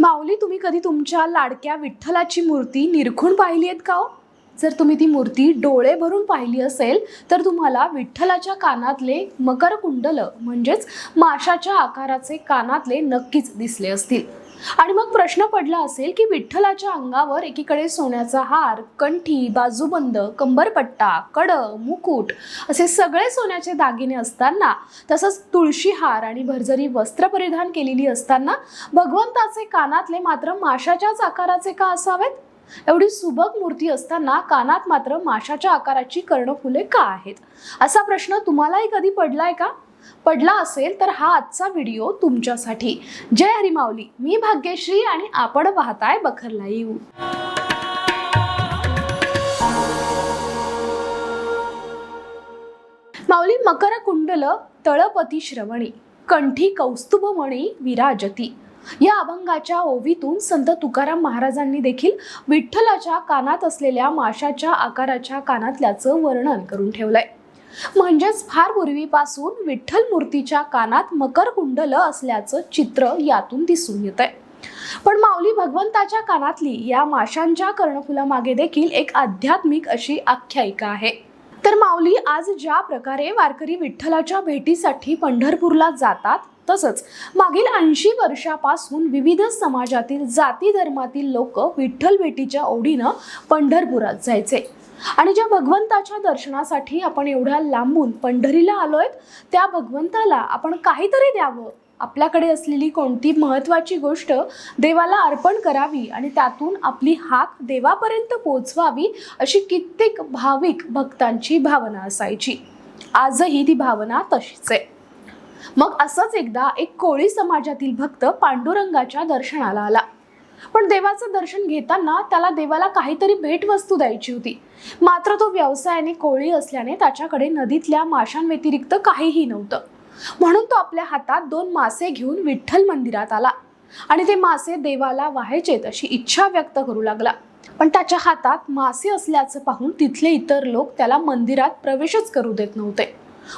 माऊली तुम्ही कधी तुमच्या लाडक्या विठ्ठलाची मूर्ती निरखून पाहिली आहेत का हो? जर तुम्ही ती मूर्ती डोळे भरून पाहिली असेल तर तुम्हाला विठ्ठलाच्या कानातले मकर कुंडल म्हणजेच माशाच्या आकाराचे कानातले नक्कीच दिसले असतील. आणि मग प्रश्न पडला असेल की विठ्ठलाच्या अंगावर एकीकडे सोन्याचा हार कंठी बाजूबंद कंबरपट्टा कड मुकुट असे सगळे सोन्याचे दागिने असताना तसंच तुळशी हार आणि भरजरी वस्त्र परिधान केलेली असताना भगवंताचे कानातले मात्र माशाच्याच आकाराचे का असावेत? एवढी सुबक मूर्ती असताना कानात मात्र माशाच्या आकाराची कर्णफुले का आहेत? असा प्रश्न तुम्हालाही कधी पडलाय का? पडला असेल तर हा आजचा व्हिडिओ तुमच्यासाठी. जय हरिमावली मी भाग्यश्री आणि आपण पाहताय बखरला येऊ माऊली मकर कुंडल तळपती श्रवणी कंठी कौस्तुभमणी विराजती. या अभंगाच्या ओवीतून संत तुकाराम महाराजांनी देखील विठ्ठलाच्या कानात असलेल्या माशाच्या आकाराच्या कानातल्याचं वर्णन करून ठेवलंय. म्हणजेच फार पूर्वीपासून विठ्ठल मूर्तीच्या कानात मकर कुंडल असल्याचं चित्र यातून दिसून येत आहे पण माऊली भगवंताच्या कानातली या माशांच्या कर्णफुलामागे देखील एक आध्यात्मिक अशी आख्यायिका आहे. तर माऊली आज ज्या प्रकारे वारकरी विठ्ठलाच्या भेटीसाठी पंढरपूरला जातात तसंच मागील ऐंशी वर्षापासून विविध समाजातील जाती धर्मातील लोक विठ्ठल भेटीच्या ओढीनं पंढरपुरात जायचे. आणि ज्या भगवंताच्या दर्शनासाठी आपण एवढ्या लांबून पंढरीला आलोय त्या भगवंताला आपण काहीतरी द्यावं. आपल्याकडे असलेली कोणती महत्वाची गोष्ट देवाला अर्पण करावी आणि त्यातून आपली हाक देवापर्यंत पोचवावी अशी कित्येक भाविक भक्तांची भावना असायची. आजही ती भावना तशीच आहे. मग असंच एकदा एक कोळी समाजातील भक्त पांडुरंगाच्या दर्शनाला आला. पण देवाचं दर्शन घेताना त्याला देवाला काहीतरी भेटवस्तू द्यायची होती. मात्र तो व्यवसायाने कोळी असल्याने त्याच्याकडे नदीतल्या माशांव्यतिरिक्त काहीही नव्हतं. म्हणून तो आपल्या हातात दोन मासे घेऊन विठ्ठल मंदिरात आला आणि ते मासे देवाला व्हायचेत अशी इच्छा व्यक्त करू लागला. पण त्याच्या हातात मासे असल्याचं पाहून तिथले इतर लोक त्याला मंदिरात प्रवेशच करू देत नव्हते.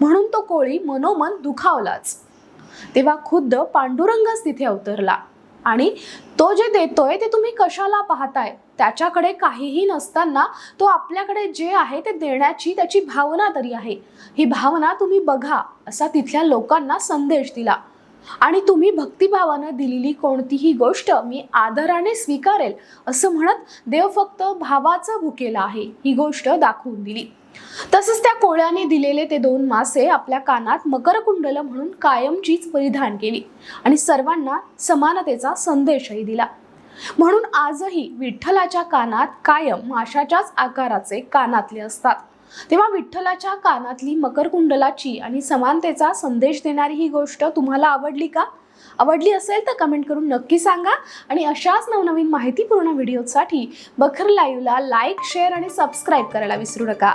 म्हणून तो कोळी मनोमन दुखावलाच. तेव्हा खुद्द पांडुरंगच तिथे अवतरला. आणि तो जे देतोय ते तुम्ही कशाला पाहताय? त्याच्याकडे काहीही नसताना तो आपल्याकडे जे आहे ते देण्याची त्याची भावना तरी आहे. ही भावना तुम्ही बघा असा तिथल्या लोकांना संदेश दिला. आणि तुम्ही भक्तिभावानं दिलेली कोणतीही गोष्ट मी आदराने स्वीकारेल असं म्हणत देव फक्त भावाचा भुकेला आहे ही गोष्ट दाखवून दिली. तसंच त्या कोळ्याने दिलेले ते दोन मासे आपल्या कानात मकरकुंडल म्हणून कायमचीच परिधान केली आणि सर्वांना समानतेचा संदेशही दिला. म्हणून आजही विठ्ठलाच्या कानात कायम माशाच्याच आकाराचे कानातले असतात. तेव्हा विठ्ठलाच्या कानातली मकरकुंडलाची आणि समानतेचा संदेश देणारी ही गोष्ट तुम्हाला आवडली का? आवडली असेल तर कमेंट करून नक्की सांगा आणि अशाच नवनवीन माहितीपूर्ण व्हिडिओसाठी बखर लाईव्हला लाईक शेअर आणि सबस्क्राईब करायला विसरू नका.